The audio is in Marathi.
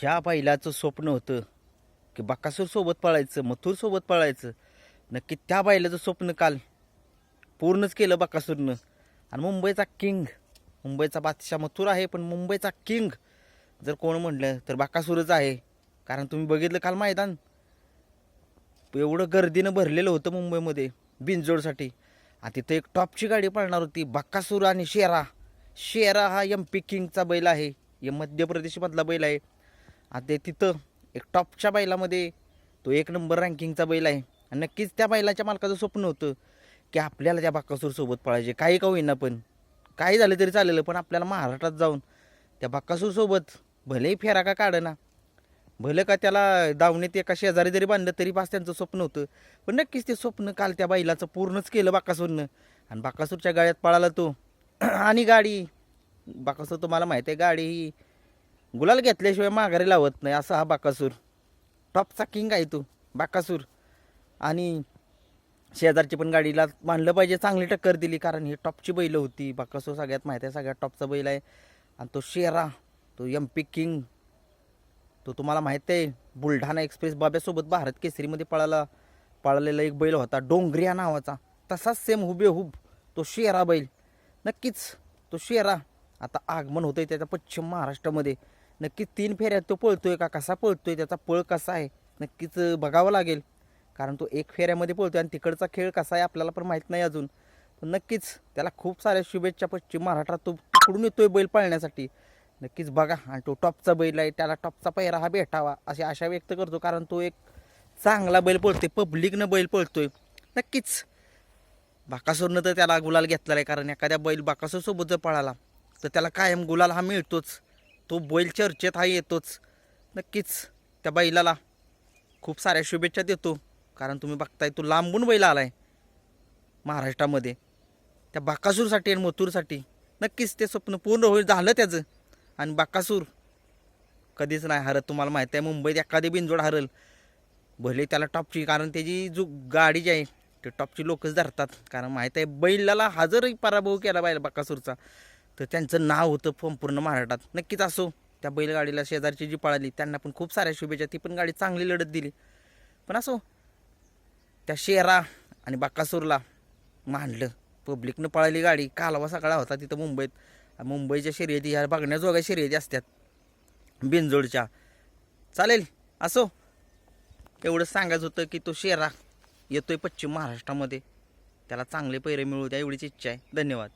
ह्या बैलाचं स्वप्न होतं की बकासूर सोबत पळायचं मथुर सोबत पळायचं. नक्की त्या बैलाचं स्वप्न काल पूर्णच केलं बकासूरनं. आणि मुंबईचा किंग मुंबईचा बादशाह मथुर आहे पण मुंबईचा किंग जर कोण म्हटलं तर बाकासूरच आहे. कारण तुम्ही बघितलं काल मैदान? एवढं गर्दीनं भरलेलं होतं मुंबईमध्ये बिनजोडसाठी. आणि तिथं एक टॉपची गाडी पळणार होती बक्कासूर आणि शेरा. शेरा हा एम पी किंगचा बैल आहे. हे मध्य प्रदेशमधला बैल आहे. आता तिथं एक टॉपच्या बैलामध्ये तो एक नंबर रँकिंगचा बैल आहे. आणि नक्कीच त्या बैलाच्या मालकाचं स्वप्न होतं की आपल्याला त्या बाकासूरसोबत पळायचे. काही का होईना पण. काही झालं तरी चालेल पण आपल्याला महाराष्ट्रात जाऊन त्या बाकासूरसोबत भलेही फेरा का काढना भलं का त्याला दावणीत एका शेजारी जरी बांधलं तरी पास त्यांचं स्वप्न होतं. पण नक्कीच ते स्वप्न काल त्या बैलाचं पूर्णच केलं बाकासूरनं. आणि बाकासूरच्या गाड्यात पळाला तो. आणि गाडी बाकासूर तुम्हाला माहीत आहे गाडी ही गुलाल घेतल्याशिवाय माघारी लावत नाही असा हा बाकासूर. टॉपचा किंग आहे तो बाकासूर. आणि शेजारची पण गाडीला मानलं पाहिजे चांगली टक्कर दिली कारण ही टॉपची बैल होती. बाकासूर सगळ्यात माहिती आहे सगळ्यात टॉपचा बैल आहे. आणि तो शेरा तो एम पी किंग. तो तुम्हाला माहीत आहे बुलढाणा एक्सप्रेस बाब्यासोबत भारत केसरीमध्ये पळाला पळालेला एक बैल होता डोंगरिया नावाचा. तसाच सेम हुबेहूब तो शेरा बैल. नक्कीच तो शेरा आता आगमन होतंय त्याच्या पश्चिम महाराष्ट्रामध्ये. नक्कीच तीन फेऱ्यात तो पळतोय का? कसा पळतोय? त्याचा पळ कसा आहे? नक्कीच बघावं लागेल. कारण तो एक फेऱ्यामध्ये पळतोय आणि तिकडचा खेळ कसा आहे आपल्याला पण माहीत नाही अजून. पण नक्कीच त्याला खूप साऱ्या शुभेच्छा पश्चिम महाराष्ट्रात तो तिकडून येतोय बैल पाळण्यासाठी. नक्कीच बघा आणि तो टॉपचा बैल आहे त्याला टॉपचा पैरा हा भेटावा अशी आशा व्यक्त करतो. कारण तो एक चांगला बैल पळतोय पब्लिकनं बैल पळतोय. नक्कीच बाकासूरनं तर त्याला गुलाल घेतलेला आहे. कारण एखाद्या बैल बाकासूरसोबत जर पळाला तर त्याला कायम गुलाल हा मिळतोच. तो बैल चर्चेत हा येतोच. नक्कीच त्या बैलाला खूप साऱ्या शुभेच्छा देतो. कारण तुम्ही बघताय तो लांबून बैल आला आहे महाराष्ट्रामध्ये. त्या बाकासूरसाठी आणि मथुरसाठी नक्कीच ते स्वप्न पूर्ण होईल झालं त्याचं. आणि बाकासूर कधीच नाही हरत तुम्हाला माहिती आहे मुंबईत एखादी बिनजोड हरल. भले त्याला टॉपची कारण त्याची जो गाडी जी आहे ते टॉपची लोकच धरतात. कारण माहीत आहे बैलाला हजरही पराभव केला बैल बाकासूरचा. तर त्यांचं नाव होतं संपूर्ण महाराष्ट्रात. नक्कीच असो त्या बैलगाडीला शेजारची जी पळाली त्यांना पण खूप साऱ्या शुभेच्छा. ती पण गाडी चांगली लढत दिली. पण असो त्या शेरा आणि बाकासूरला मांडलं पब्लिकनं पळाली गाडी. कालवा सगळा होता तिथं मुंबईत. मुंबईच्या शर्यती ह्या बघण्याजोग्या शर्यती असतात बिनजोडच्या. चालेल असो. एवढं सांगायचं होतं की तो शेरा येतोय पश्चिम महाराष्ट्रामध्ये. त्याला चांगले पैरे मिळू द्या एवढीच इच्छा आहे. धन्यवाद.